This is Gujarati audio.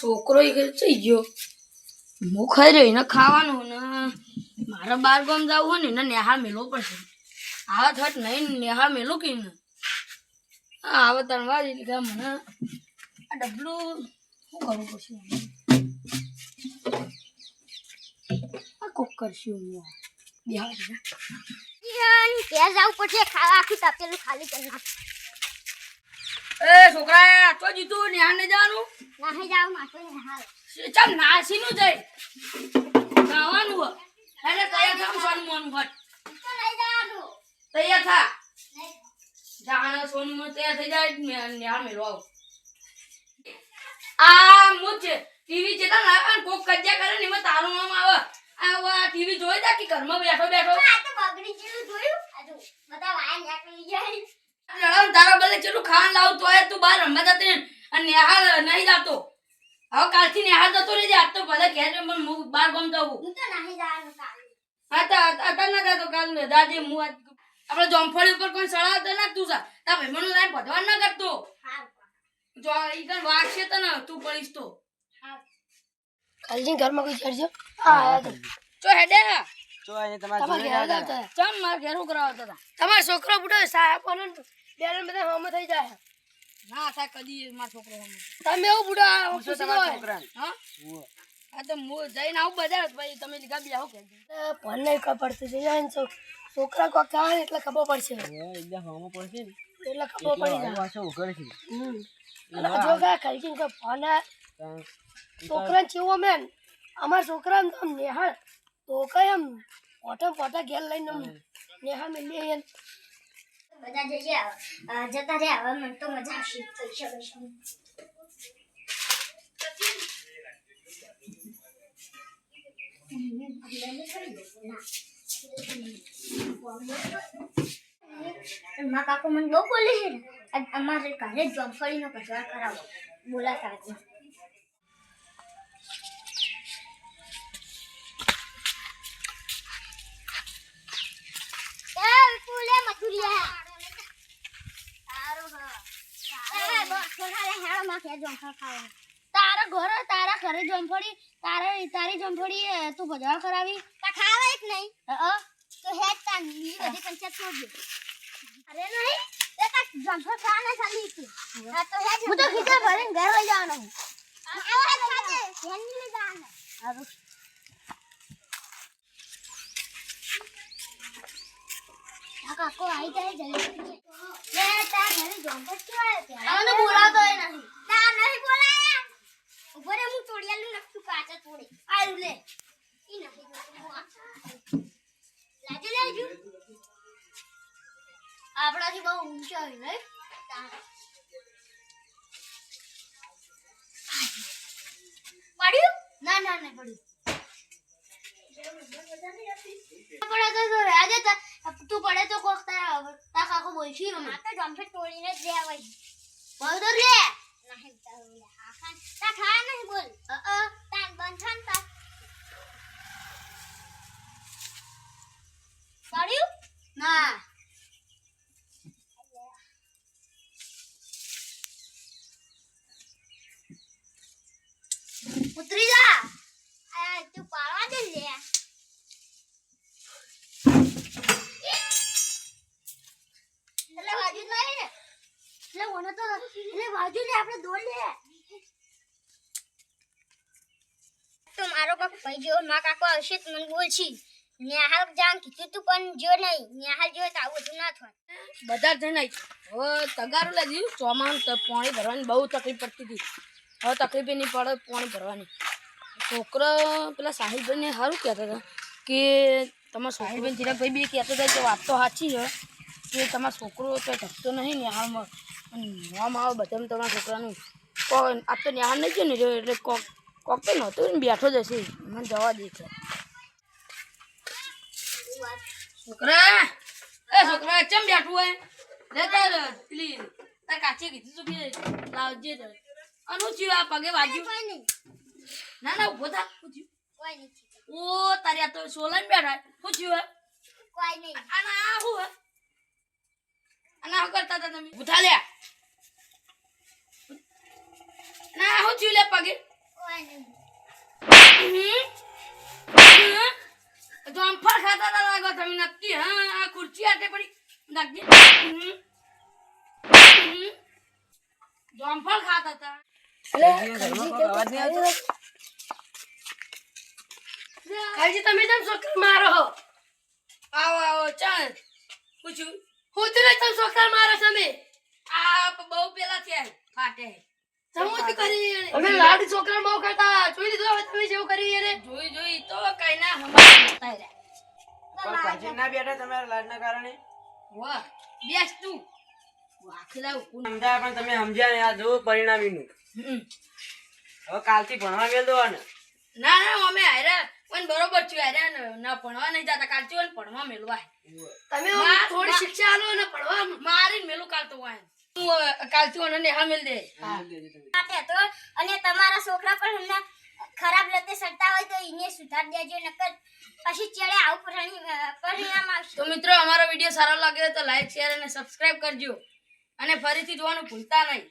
છોકરો ઈ થઈ ગયો. હું ખાઈ રહ્યો એને ખાવાનું ને મારે બાર ગામ જવું હોય ને એને નેહા મેલો પડશે. આવા થટ નહીં નેહા મેલો કે ને? આવા તણવા જ લીધા મને આ ડબલું શું કરવું પડશે? આ કોક કરશું હું બિહાર ઘેર જાવું પડશે ખાવા આખું તપેલું ખાલી કરી નાખ. એ છોકરા તો જીતું. નાહી જાવ માટો ને હાલ ચમ નાસીનું જઈ ખાવાનું એટલે તૈયાર થાવ સોન મોન હટ તો લઈ જવાનું તૈયાર થા જાણે સોન મોન તૈયાર થઈ જાય મે ન્યા મેળવો આવો આ મુજ ટીવી જેતા ના કોક કજ્જા કરે ને એમાં તારું નામ આવે આ ટીવી જોઈ જા કે ઘરમાં બેઠો બેઠો આ તો બગડી ગયું જોયું આ જો બધા વાયા નીકળી જાય લડાવ તારા બદલે ખાન લાવ તો. તોય તું બહાર રમવા જતી અને નેહાળ નહીં જાતો હવે કાલથી આ જતો રહેજે. આજ તો ભલે ઘેર પણ હું બાર ગમ જવું હું તો નાહી જવાનું કાલે. હા તો અત્યારે ના જાતો કાલ દાદી હું આજ આપણે જોમફળી ઉપર કોઈ સળાવતો ના તું સા તા ભાઈબંધનું લાઈન ભજવાન ના કરતો. જો ઈ કણ વાગશે તો ને તું પડીશ તો. હા કાલજી ઘરમાં કોઈ ચડજો હા ચો હેડે. જો અહીંયા તમારા ઘેર આવતા. ચમ માર ઘેરું કરાવતા હતા. તમારો છોકરો બુડો સાહેબ બોલો ને બધા હમ થઈ જાય. ના થાય કદી માર છોકરો તમે એવું બુડો આ તમારા લો. હા? આ તો હું જઈને આવું બજાર ભાઈ તમે લીધા બી આવું કે. એ નહીં ખબર પડતી છે. છોકરા કોઈ કહે ને એટલે ખબર પડશે. એકદમ હોમો પડશે ને. એટલે ખબર પડી જાય. પાછો ઉઘડ છે. અને જો કે કલજી કોઈ ફોન આ તાણ મેન. અમારા છોકરા તો નેહાળ તો કઈ એમ પોટા પોટા ઘેર લઈને નેહા મેલી બધા જગ્યા જતા રહ્યા હવે મને તો મજા આવશે. પૈસા પૈસા મારા કાકો મને બહુ બોલે છે ને. અમારે ઘરે જમફળીનો કચરા કરાવો. બોલાતા હતા. હા એ બસ થોડા લે હેળો માં કે જમફળ ખાવાનું તારા ઘરે તારા ઘરે જમફળી તારે તારી જમફળી અ, તું ભજવા કરાવી. તા ખાવા જ નહીં. અ તો હેડ તા ની બધી પંચાયત છોડ દે અરે નહીં. તે ચાલી હા તો હેડ હું તો ખીચા ભરીને ઘર લઈ જવાનો હું આવો ખાજે હેડ લઈ જવાનો સારું કાકો આવી જાય જલ્દી. લે તાર ઘરે જમફળ કેવા ત્યાં. આનો બોલાવતો એ નથી. ના નહીં બોલાયા. ઊભો હું તોડિયાલું નખતું કાચા તોડે આયુ લે. ઈ નથી લાજે લેજો? આપણાથી બહુ ઊંચો હોય નહીં? પડ્યું? ના ના ના પડ્યું. પડે તો આજે તું પડે તો કોક તારા કાકો બોલશી માં તો તોડીને જ લેવાય બોલ તો લે નહીં તારું લે તા ખા નહીં બોલ અ અ તાન બંધ તા પડ્યું ના ઉતરી જા આ તું પાડવા દે લે એટલે વાજુ નહીં ને એટલે ઓને તો એટલે લે આપણે દોડ લે. તો મારો કાકો ભાઈ જેવો મા કાકો આવશે તો મને બોલશી નેહાલ જાણ કીધું તું પણ જો નહીં નેહાલ જો તો આવું બધું ના થાય. બધા જણાય હવે તગારું લાગી તો પાણી ભરવાની બહુ તકલીફ પડતી હતી. હવે તકલીફ નહીં પડે પાણી ભરવાની. છોકરો પેલા સાહિલભાઈને સારું કહેતા હતા કે તમારા સાહિલભાઈ ચિરાગભાઈ બી કહેતા હતા કે વાત તો સાચી છે કે તમારો છોકરો તો ધકતો નહીં નેહાળમાં નામ આવે બધા તમારા છોકરાનું. કો આ તો ન્યાહાર નહીં ગયો ને જો એટલે કોક કોક તો નહોતું ને બેઠો જ હશે. મને જવા દે છે. છોકરા એ છોકરા ચમ બેઠું હોય? લે તાર પેલી તાર કાચી કીધું તું કે લાવજે તાર અનુ થયું આ પગે વાગ્યું. કોઈ નહીં. ના ના ઊભો થા. કોઈ નહીં ઓ તારે આ તો સોલન બેઠા. હે? કોઈ નહીં. આ ના હે? અને આ કરતા હતા તમે. ભૂથા લે ના હું થયું લે પગે. તો આમ ફળ ખાતા હતા લાગો તમે નક્કી હા આ ખુરચી હાથે પડી. નક્કી જો આમ ફળ ખાતા હતા. તમે જેમ છોકરી મારો આવો આવો ચાલ. પૂછ્યું હું તને તમે સોકર મારે તમે આ બહુ પેલા છે ફાટે સમજ કરી અમે લાડી છોકરા બહુ કરતા જોઈ લીધું હવે તમે જેવું કરી એને? જોઈ જોઈ તો કઈ ના હમણાં બતાવી રહ્યા. પાછી ના બેઠા તમારા લાડના કારણે? વાહ બેસ તું. સમજાય પણ તમે સમજ્યા ને આ જો પરિણામ એનું હમ. હવે કાલથી ભણવા મેલ દો ને ના ના અમે હાર્યા પણ બરોબર છું. ને ભણવા નહીં જતા કાલ ચીવન ભણવા મેલવા તમે થોડી શિક્ષા આલો ને ભણવા મારી મેલું કાલ તો વાય હું કાલ ચીવન અને હા મેલ દે. તો અને તમારા છોકરા પણ હમણાં ખરાબ લતે સડતા હોય તો એને સુધાર દેજો નકર પછી ચેડે આવું પરિણામ પરિણામ આવશે. તો મિત્રો અમારો વીડિયો સારો લાગે તો લાઈક શેર અને સબસ્ક્રાઇબ કરજો. અને ફરીથી જોવાનું ભૂલતા નહીં.